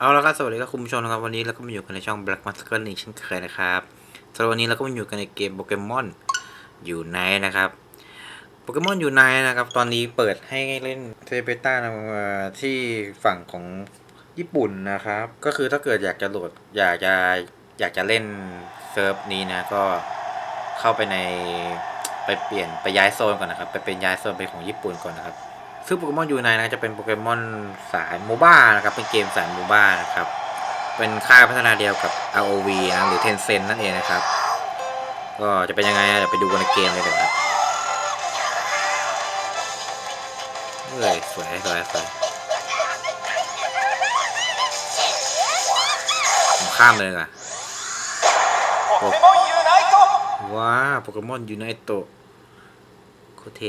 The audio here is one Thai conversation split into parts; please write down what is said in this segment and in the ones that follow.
เอาละครับสวัสดีครับคุณผู้ชมนะครับวันนี้เราก็มาอยู่กันในช่อง Black Master อีกเช่นเคยนะครับสำหรับวันนี้เราก็มาอยู่กันในเกมโปเกมอนอยู่ในนะครับโปเกมอนอยู่ในนะครับตอนนี้เปิดให้เล่นเทเบต้าที่ฝั่งของญี่ปุ่นนะครับ ก็คือถ้าเกิดอยากจะโหลดอยากจะอยากจะเล่นเซิร์ฟนี้นะก็เข้าไปในไปเปลี่ยนไปย้ายโซนก่อนนะครับ ไปเป็นย้ายโซนไปของญี่ปุ่นก่อนนะครับ ซื้อโปเกมอนยูไนนะจะเป็นโปเกมอนสายโมบ้านะครับ เป็นเกมสายโมบ้านะครับ เป็นค่ายพัฒนาเดียวกับ ROV นะหรือ Tencent นั่นเองนะครับ ก็จะเป็นยังไงเดี๋ยวไปดูกันในเกมเลยนะครับเอ้ยสวยสวยสวยผมข้ามเลยนะว้าโปเกมอนยูไนโตโคเท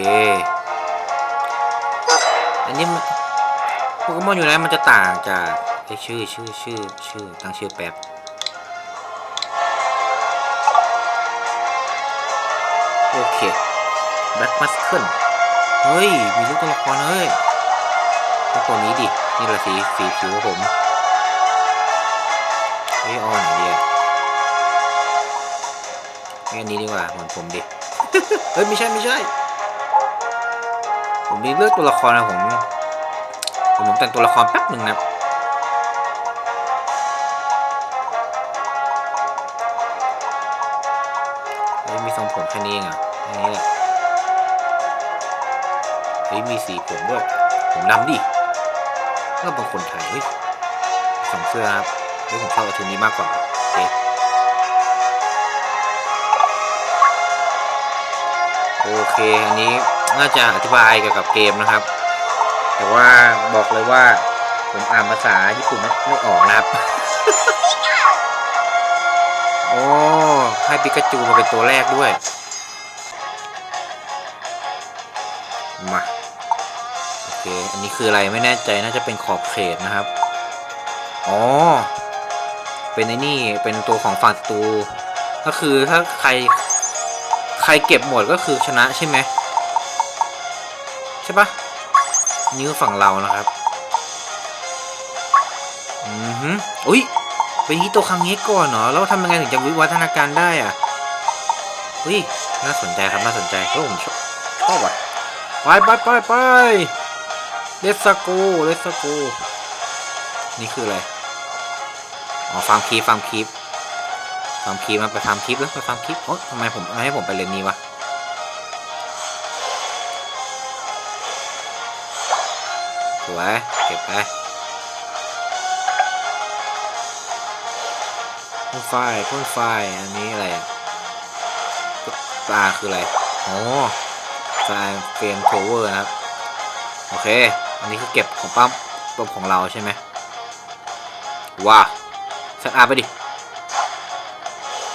อเคอันนี้มันโปเกมอนอยู่ไหนมันจะต่างจากไอ้ชื่อชื่อชื่อชื่อตั้งชื่อแป๊บโอเคแบ็คมัสเคิลเฮ้ย มีลูกตัวละครเฮ้ยต้องตัวนี้ดิ นี่แหละสีสีผิวผมเฮ้ยอ่อนไหนดีอะให้อันนี้ดีกว่าเหมือนผมดิ เฮ้ย ไม่ใช่ ไม่ใช่ ผมมีเลือกตัวละครนะผม ผมแต่งตัวละครแป๊บหนึ่งนะเฮ้ยมีทรงผมแค่นี้เองอะอันนี้แหละเฮ้ยมีสีผมด้วย ผมดำดิก็บางคนไทยเฮ้ยสองเสื้อครับเฮ้ยผมชอบอาทุนนี้มากกว่าโอเโอเค อันนี้ น่าจะอธิบายเกี่ยวกับเกมนะครับ แต่ว่าบอกเลยว่า ผมอ่านภาษาญี่ปุ่นไม่ออกนะครับ โอ้ให้ปิกาจูมาเป็นตัวแรกด้วย มาโอเค อันนี้คืออะไรไม่แน่ใจน่าจะเป็นขอบเขตนะครับ อ๋อ เป็นไอ้นี่เป็นตัวของฝั่งตู ก็คือถ้าใครใครเก็บหมดก็คือชนะใช่ไหม ช่ปะนี่คือฝั่งเรานะครับ อือหืออุ้ยไปที่ตัวครั้งนี้ก่อนเนาะแล้วทำยังไงถึงจะวิวัฒนาการได้อะเฮ้ยน่าสนใจครับน่าสนใจเฮ้ยผมชอบชอบอะไปไปไปไปเลสโกเลสโกนี่คืออะไร อ๋อฟาร์มคีฟฟาร์มคีฟฟาร์มคีฟมาไปฟาร์มคีฟแล้วไปฟาร์มคีฟโอ้ทำไมผมไม่ให้ผมไปเลนนี้วะ วยเก็บไปพ่นไฟพ่นไฟอันนี้อะไรอะปลาคืออะไรโอ้สไลม์เฟรมโทเวอร์นะครับ โอเค อันนี้คือเก็บของปั๊มปั๊มของเราใช่ไหมว้าสัตอาไปดิ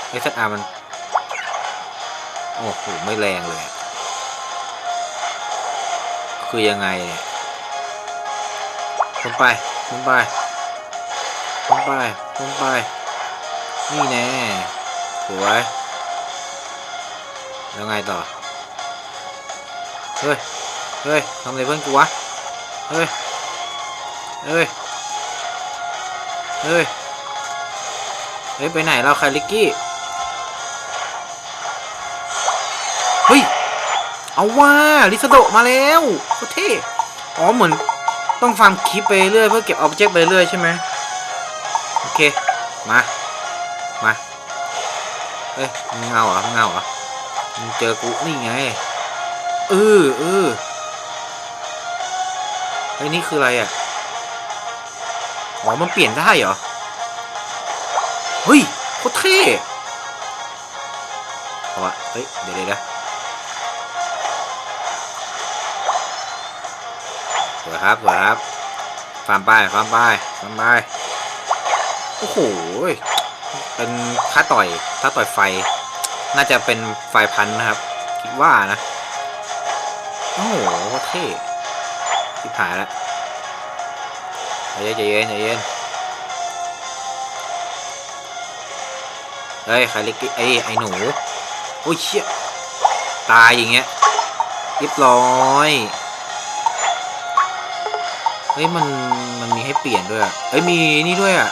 ไอ้สัตอามัน โอ้โห ไม่แรงเลย คือยังไงเนี่ย พ่นไปพ่นไปพ่นไปพ่นไป นี่แน่สวยแล้วไงต่อ เฮ้ย เฮ้ยทำอะไรเพื่อนกูวะ เฮ้ย เฮ้ย เฮ้ย เฮ้ย ไปไหนเราคาริกกี้ เฮ้ย เอาว่าลิซาโดมาแล้วโคตรเท่ อ๋อเหมือน ต้องฟาร์มคลิปไปเรื่อยเพื่อเก็บออบเจกต์ไปเรื่อยใช่ไหมโอเค มา มาเฮ้ยมึงเงาเหรอมึงเงาเหรอมึงเจอกูนี่ไงเออเออเฮ้ยนี่คืออะไรอะ อ๋อ มันเปลี่ยนได้เหรอ เฮ้ยโคตรเท่เอาวะเฮ้ย เดี๋ยวเดี๋ยว วยครับสวยครับฟาร์มไปฟาร์มไปฟาร์มไปโอ้โหเป็นถ้าต่อยถ้าต่อยไฟ น่าจะเป็นไฟพันธุ์นะครับ คิดว่านะ โอ้โหเท่ที่ผายแล้วใจเย็นใจเย็นใจเย็นเฮ้ยใครเล็กไอ้ไอ้หนูโอ้ยเชี่ยตายอย่างเงี้ยเรียบร้อย เฮ้ยมันมันมีให้เปลี่ยนด้วยอะเอ้ยมีนี่ด้วยอะ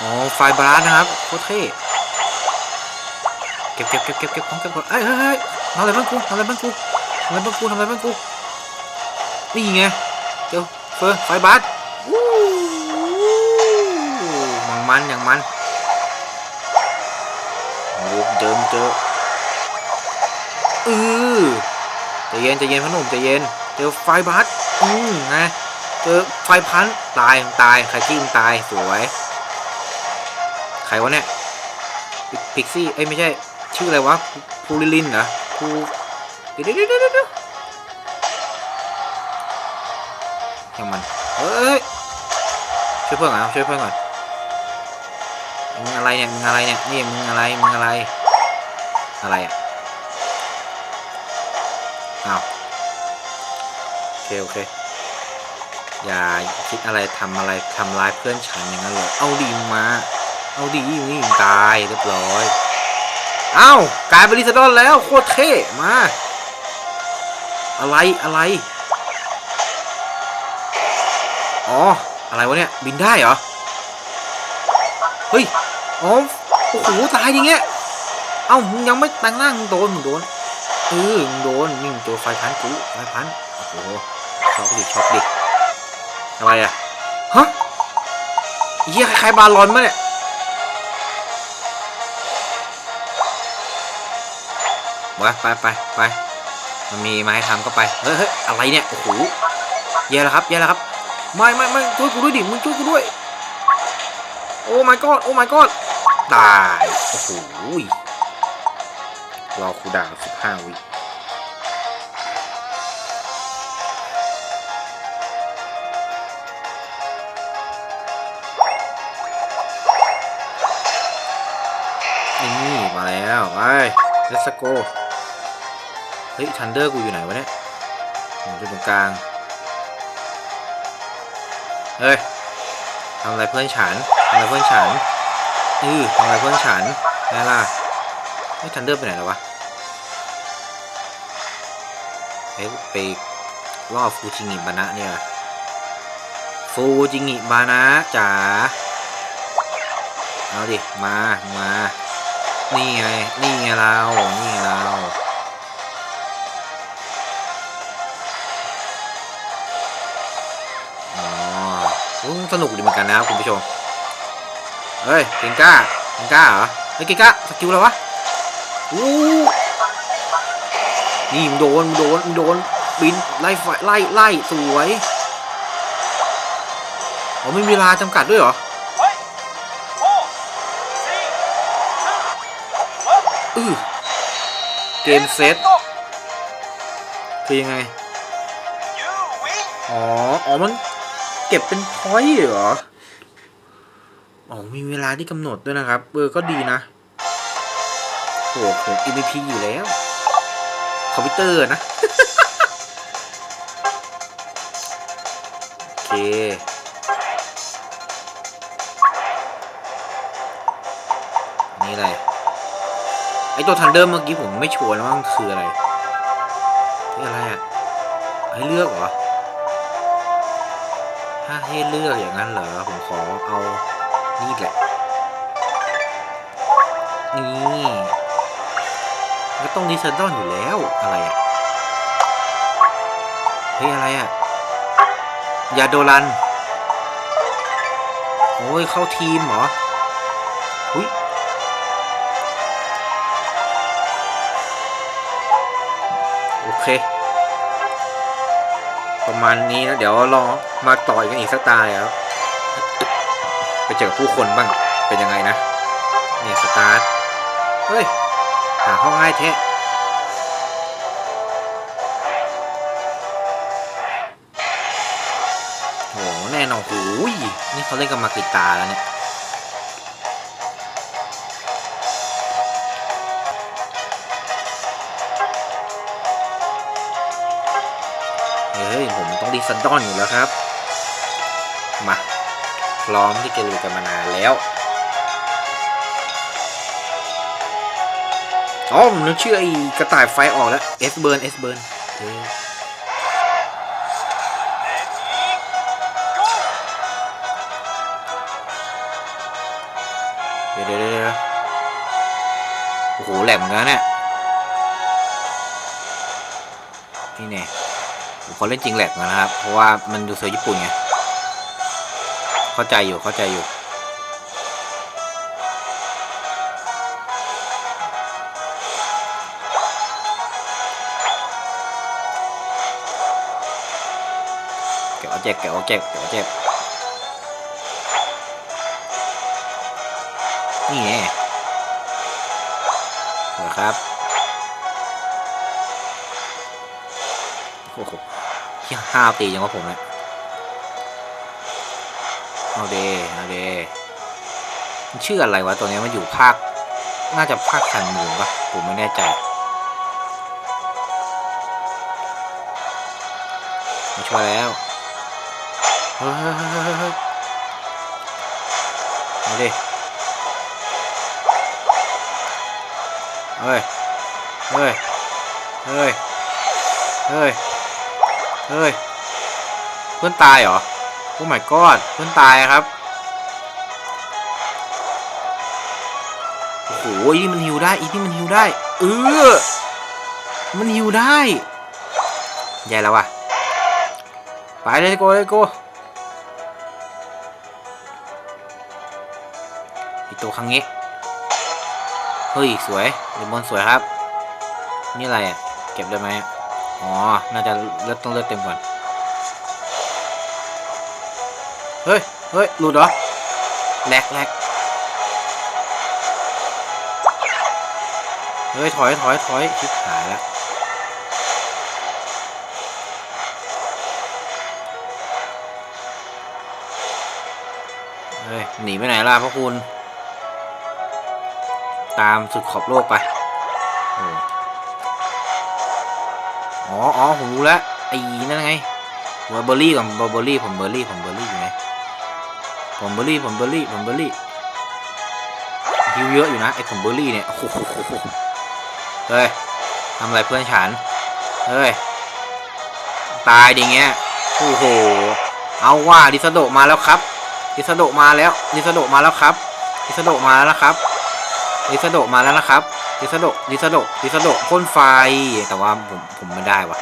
อ๋อไฟบาลานนะครับโคตรเท่เก็บเก็บเก็บเก็บเก็บของเก็บก่อนเอ้ยเฮ้ยเฮ้ยทำอะไรบ้างกูทำอะไรบ้างกูทำอะไรบ้างกูทำอะไรบ้างกูนี่ไงเดี๋ยวเฟอร์ไฟบาสวู้อย่างมันอย่างมันโอ้เจอเจอเออ ใจเย็นใจเย็นพ่อหนุ่มใจเย็นเจอไฟบาสอืมไงเจอไฟพันตายตายใครที่มตายสวยใครวะเนี่ยพิกซี่เอ้ยไม่ใช่ชื่ออะไรวะพูลิลินเหรอพูเดี๋ยวเดี๋ยวเดี๋ยวเดี๋ยวยังมันเอ้ยช่วยเพื่อนก่อนช่วยเพื่อนก่อนมึงอะไรเนี่ยมึงอะไรเนี่ยนี่มึงอะไรมึงอะไรอะไรอะ อ้าวโอเค โอเค อย่าคิดอะไรทำอะไรทำร้ายเพื่อนฉันอย่างนั้นเลยเอาดีมา เอาดีนี่ตายเรียบร้อย เอ้ากลายเป็นลิซาดอนแล้วโคตรเท่มา อะไรอะไร อ๋อ อะไรวะเนี่ย บินได้เหรอ เฮ้ย อ๋อ โอ้โห ตายอย่างเงี้ย เอ้ามึงยังไม่แต่งร่างมึงโดนมึงโดน เออโดนนี่งตัวไฟพันกูไฟพันโอ้โหช็อกดิช็อกดิอะไรอะฮะเฮียคล้ายบาลอนมะเนี่ยวะไปไปไปมันมีมาให้ทำก็ไปเฮ้ยเฮ้อะไรเนี่ยโอ้โหแย่แล้วครับแย่แล้วครับไม่ไม่ไม่ช่วยกูด้วยดิมึงช่วยกูด้วยโอ้ my god โอ้ my god ตายโอ้โห รอคูลดาวน์สิบห้าวินี่มาแล้วไป let's go เฮ้ยทันเดอร์กูอยู่ไหนวะเนี่ยอยู่ตรงกลาง เฮ้ยทำอะไรเพื่อนฉันทำอะไรเพื่อนฉันอือทำอะไรเพื่อนฉันไงล่ะ เฮ้ทันเดอร์ไปไหนแล้ววะเฮ้ยไปล่อฟูจิงิบานะเนี่ยฟูจิงิบานะจ๋าเอาดิ มา มา นี่ไง นี่ไงเรา นี่ไงเราอ๋อสนุกดีเหมือนกันนะครับคุณผู้ชม เฮ้ย เก่งก้า เก่งก้าเหรอ เฮ้ย เก่งก้า สกิลอะไรวะ อู้นี่มึงโดนมโดนมโดนบินไล่ไฟไล่ไล่สวยอ๋อไม่มีเวลาจำกัดด้วยเหรออือเกมเซตคือยังไง อ๋อ อ๋อ มันเก็บเป็นพอยต์เหรอ อ๋อ มีเวลาที่กำหนดด้วยนะครับ เออ ก็ดีนะ โหผม MVP อยู่แล้ว คอมพิวเตอร์นะ โอเค นี่อะไร ไอตัวทันเดอร์เมื่อกี้ผมไม่ชัวร์แล้วว่ามันคืออะไร นี่อะไรอะ ให้เลือกเหรอ ถ้าให้เลือกอย่างนั้นเหรอ ผมขอเอานี่แหละ ต้องดิเซนดอนอยู่แล้วอะไรอะเฮ้ยอะไรอะยาโดรัน โอ้ย เข้าทีมเหรอหุ้ยโอเค ประมาณนี้นะ เดี๋ยวรอมาต่อยกันอีกสักตาเลยครับไปเจอผู้คนบ้าง เป็นยังไงนะ เนี่ย สตาร์ท เฮ้ย หาห้องง่ายแท้ แน่นอนโอ้ยนี่เขาเล่นกันมากี่ตาแล้วเนี่ยเฮ้ย ผมต้องดีซันดอนอยู่แล้วครับ มาพร้อมที่จะลุยกันมานานแล้วอ๋อผมนึกชื่อไอ้กระต่ายไฟออกแล้วเอสเบิร์นเอสเบิร์น โอ้โหแหลมเหมือนกันนะเนี่ยนี่แน่ผมขอเล่นจริงแหลกก่อนนะครับ เพราะว่ามันดูเสือญี่ปุ่นไง เข้าใจอยู่ เข้าใจอยู่แกะเอาแจกแกะเอาแจกแกะเอาแจกนี่ไง เหรอครับโอ้โหเหี้ยห้าวตียังว่าผมเลยเอาเดเอาเดมันชื่ออะไรวะตัวเนี้ยมันอยู่ภาค น่าจะภาคคันมูนปะผมไม่แน่ใจมาช่วยแล้วเฮ้ยเด เฮ้ย เฮ้ย เฮ้ย เฮ้ย เฮ้ย เพื่อนตายเหรอ โอ้ my god เพื่อนตายครับ โอ้โหอีนี่มันฮิวได้ อีนี่มันฮิวได้ เออ มันฮิวได้ใหญ่แล้วว่ะ ไปเลยโกเลยโกอีตัวคังเงะ เฮ้ย สวยเลมอนสวยครับ นี่อะไรอะ เก็บได้ไหมอ๋อ น่าจะเลือดต้องเลือดเต็มก่อน เฮ้ย เฮ้ย หลุดเหรอแหลกแหลกเฮ้ย ถอย ถอย ถอยชิบหายแล้วเฮ้ย หนีไปไหนล่ะพระคุณ ตามสุดขอบโลกไปอ๋ออ๋อผมรู้แล้วไอ้นั่นไงเบอร์เบอรี่ก่อนเบอร์เบอรี่ผมเบอร์รี่ผมเบอร์รี่อยู่ไหนผมเบอร์รี่ผมเบอร์รี่ผมเบอร์รี่ฮิวเยอะอยู่นะไอ้ผมเบอร์รี่เนี่ยโอ้โหเฮ้ยทำอะไรเพื่อนฉันเฮ้ยตายดิเงี้ยโอ้โหเอาว่าดิสโดมาแล้วครับดิสโดมาแล้วดิสโดมาแล้วครับดิสโดมาแล้วครับ ดิสโดมาแล้วนะครับดิสโดดิสโดดิสโดพ่นไฟ แต่ว่าผมผมไม่ได้วะ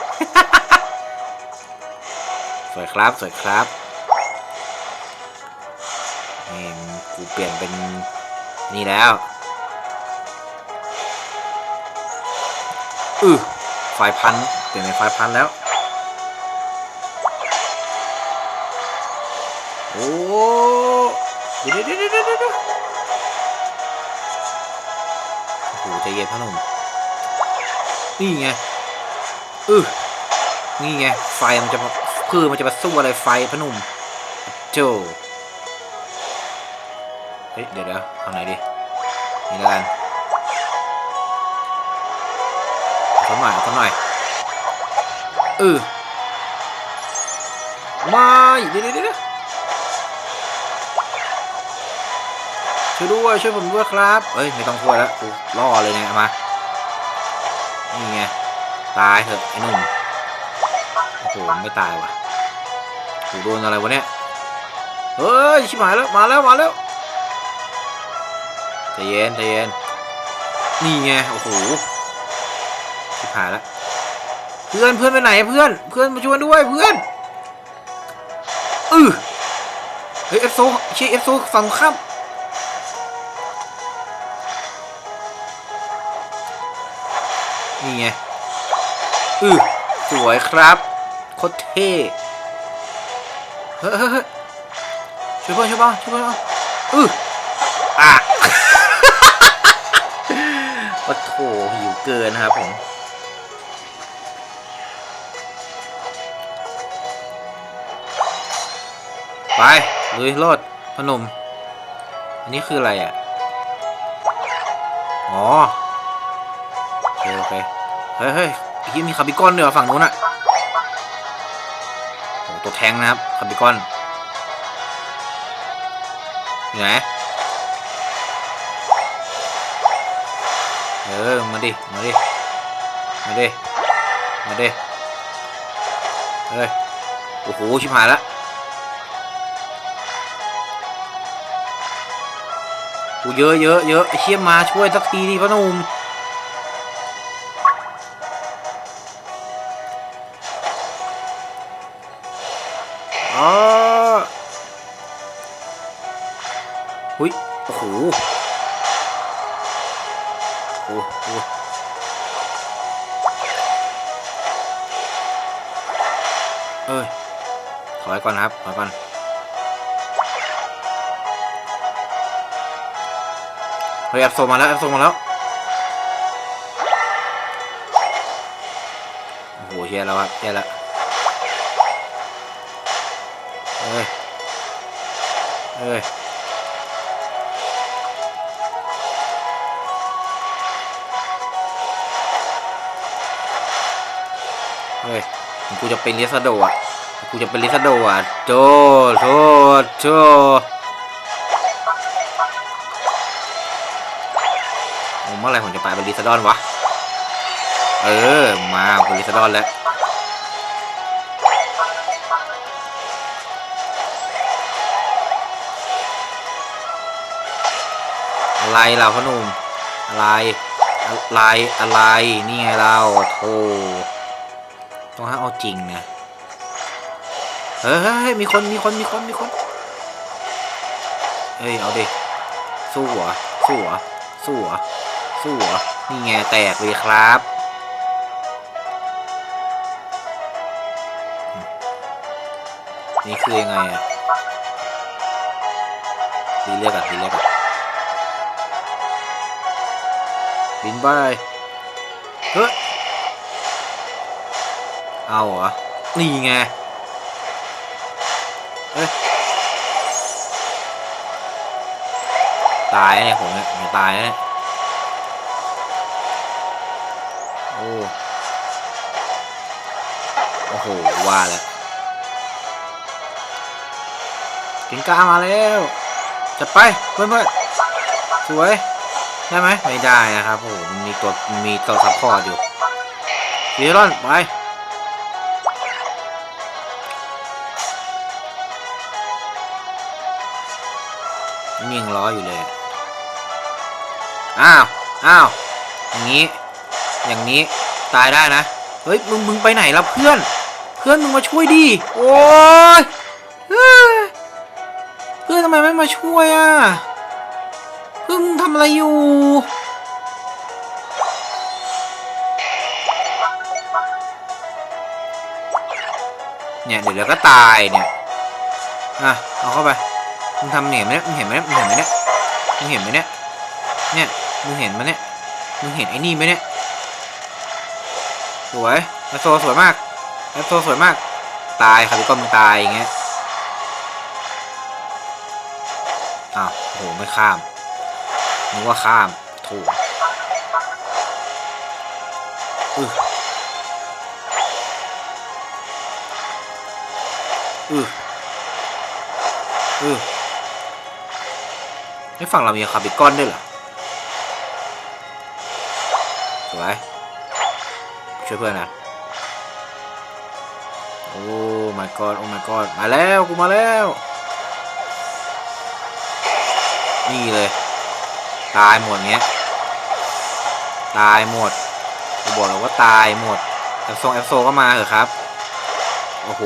สวยครับสวยครับนี่กูเปลี่ยนเป็นนี่แล้วอือไฟพันเปลี่ยนเป็นไฟพันแล้ว โอ้เดี๋ยวเดี๋ยวเดี๋ยวเดี๋ยวเดี๋ยว โอ้โหใจเย็นพ่อหนุ่มนี่ไงเออนี่ไง ไฟมันจะคือมันจะมาสู้อะไรไฟพ่อหนุ่มโจเฮ้ยเดี๋ยวเดี๋ยวเอาไหนดีนี่แล้วกันเอาสักหน่อยเอาสักหน่อยเออไม่เดี๋ยวเดี๋ยว ช่วยด้วยช่วยผมด้วยครับเอ้ยไม่ต้องช่วยแล้วกูล่อเลยเนี่ยมานี่ไงตายเถอะไอ้หนุ่มโอ้โหไม่ตายว่ะกูโดนอะไรวะเนี่ยเฮ้ยชิบหายแล้วมาแล้วมาแล้วใจเย็นใจเย็นนี่ไงโอ้โหชิบหายแล้วเพื่อนเพื่อนไปไหนเพื่อนเพื่อนมาช่วยด้วยเพื่อนอือเฮ้ยเอฟโซเชียเอฟโซฝั่งข้าม นี่ไงอือสวยครับโคตรเท่เฮ้ยช่วยเพื่อนช่วยเพื่อนช่วยเพื่อนอืออะโอ้โหหิวเกินนะครับผมไปลุยโลดพนม อันนี้คืออะไรอะ อ๋อ โอเคโอเค เฮ้ยเฮ้ยยี่มีคาร์บิคอนเด้วยเหรอฝั่งนู้นอะตัวแทงนะครับคาร์บิคอนอยู่ไหนเออมาดิ มาดิ มาดิ มาดิ เฮ้ย โอ้โห ชิบหายละกูเยอะเยอะเยอะไอ้เชี่ยมาช่วยสักทีดิพ่อหนุ่ม หุยโอ้โหโอ้โหเอ้ย ถอยก่อนครับถอยก่อนเฮ้ยแอบโซมาแล้วแอบโซมาแล้วโอ้โหเฮียแล้วครับเฮียแล้วเฮ้ยเฮ้ย เฮ้ยกูจะเป็นลิซาโดอะกูจะเป็นลิซาโดอะโจโจโจโอ้เมื่อไรผมจะไปเป็นลิซาดอนวะ เออ มาเป็นลิซาดอนแล้วอะไรเราพ่อหนุ่มอะไรอะไรอะไรนี่ไงเราโธ่ ต้องห้าเอาจริงนะเฮ้ยเฮ้ยมีคนมีคนมีคนมีคนเฮ้ยเอาดิสู้หรอสู้หรอสู้หรอสู้หรอนี่ไงแตกเลยครับนี่คือยังไงอะรีเลือกอะรีเลือกอะบินไป เอาเหรอ นี่ไง เฮ้ย ตายเนี่ยผมเนี่ยมจะตายเนี่ย โอ้ โอ้โห ว่าแล้วกินกล้ามาแล้วจัดไปเพื่อนเพื่อนสวย ได้ไหมไม่ได้นะครับ โอ้โห มันมีตัว มีตัวซัพพอร์ตอยู่ซีรอนไป นี่ยังล้ออยู่เลย อ้าว อ้าว อย่างนี้ อย่างนี้ ตายได้นะ เฮ้ย มึง มึงไปไหนล้วเพื่อน เพื่อนมึงมาช่วยดิ โอ้ย เพื่อนทำไมไม่มาช่วยอะ เพื่อนมึงทำอะไรอยู่เนี่ยเดี๋ยวเดี๋ยวก็ตายเนี่ย อะ เอาเข้าไป มึงทำเห็นไหมเนี่ยมึงเห็นไหมเนี่ยมึงเห็นไหมเนี่ยมึงเห็นไหมเนี่ยเนี่ยมึงเห็นไหมเนี่ยมึงเห็นไอ้นี่ไหมเนี่ยสวยแอปโซสวยมากแอปโซสวยมาก ตายครับพี่ก้อนมึงตายอย่างเงี้ยอ้าวโหไม่ข้ามนึกว่าข้ามถูกอืออืออือ ไอ้ฝั่งเรามีคาร์บิคอนด้วยเหรอสวยช่วยเพื่อนนะโอ้ my god โอ้ my god มาแล้วกูมาแล้ว นี่เลย ตายหมดเงี้ย ตายหมดกูบอกแล้วว่าตายหมดแอฟโซแอฟโซก็มาเหรอะครับ โอ้โห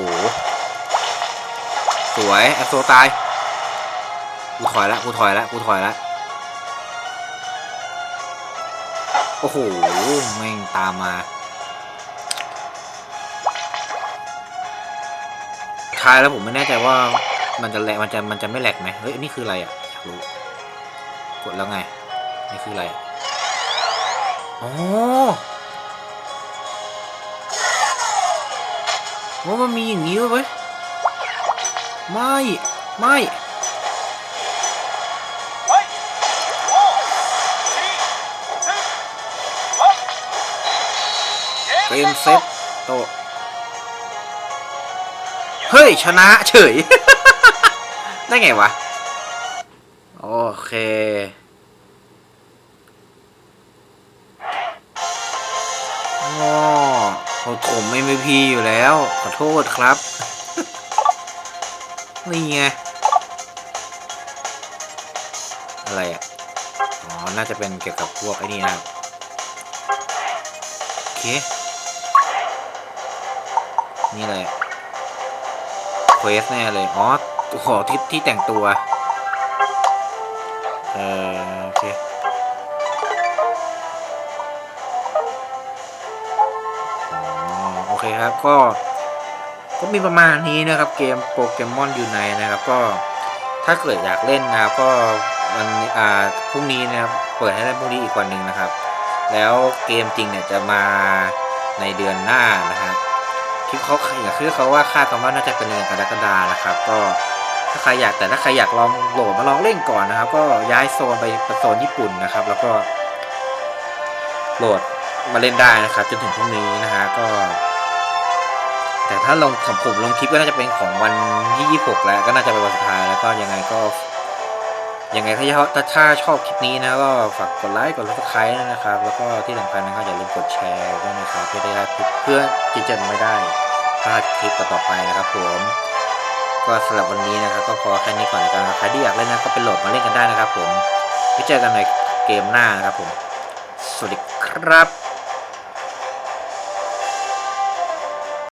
สวยแอฟโซตาย กูถอยละกูถอยละกูถอยละโอ้โหแม่งตามมาท้ายแล้วผมไม่แน่ใจว่ามันจะแหลกมันจะมันจะไม่แหลกไหมเฮ้ยนี่คืออะไรอะอยากรู้กดแล้วไงนี่คืออะไรอะอ๋อว่ามันมีอย่างนี้ด้วยเว้ยไม่ ไม่ เกมเซตโต You ฮ้ย ชนะเฉย ได้ไงวะ โอเคอ๋อเขาถม MVP อยู่แล้ว ขอโทษครับ นี่ไง อะไรอะ อ๋อ น่าจะเป็นเกี่ยวกับพวกไอ้นี่นะโอเค นี่อะไรเควสแน่เลย อ๋อขอที่ที่แต่งตัว เออโอเคโอเคครับก็ ก็มีประมาณนี้นะครับ เกมโปเกมอนยูไนนะครับ ก็ถ้าเกิดอยากเล่นนะครับ ก็วันอ่าพรุ่งนี้นะครับ เปิดให้เล่นพรุ่งนี้อีกวันหนึ่งนะครับ แล้วเกมจริงเนี่ยจะมาในเดือนหน้านะครับ คิดเขาอย่างคือเขาว่าคาดกันว่าน่าจะเป็นเดือนกรกฎานะครับ ก็ถ้าใครอยากแต่ถ้าใครอยากลองโหลดมาลองเล่นก่อนนะครับ ก็ย้ายโซนไปโซนญี่ปุ่นนะครับ แล้วก็โหลดมาเล่นได้นะครับ จนถึงพรุ่งนี้นะฮะก็ แต่ถ้าลงของผมลงคลิปก็น่าจะเป็นของวันที่ 26 แล้วก็น่าจะเป็นวันสุดท้ายแล้วก็ยังไงก็ ยังไงถ้าชอบถ้าถ้าชอบคลิปนี้นะก็ฝากกดไลค์กดซับสไครต์นะครับ แล้วก็ที่สำคัญนะครับอย่าลืมกดแชร์ด้วยนะครับเพื่อได้เพื่อที่จะไม่ได้พลาดคลิปต่อๆไปนะครับผมก็สำหรับวันนี้นะครับก็พอแค่นี้ก่อนนนะครับใครที่อยากเล่นนะก็ไปโหลดมาเล่นกันได้นะครับ ผมไว้เจอกันในเกมหน้านะครับผม สวัสดีครับ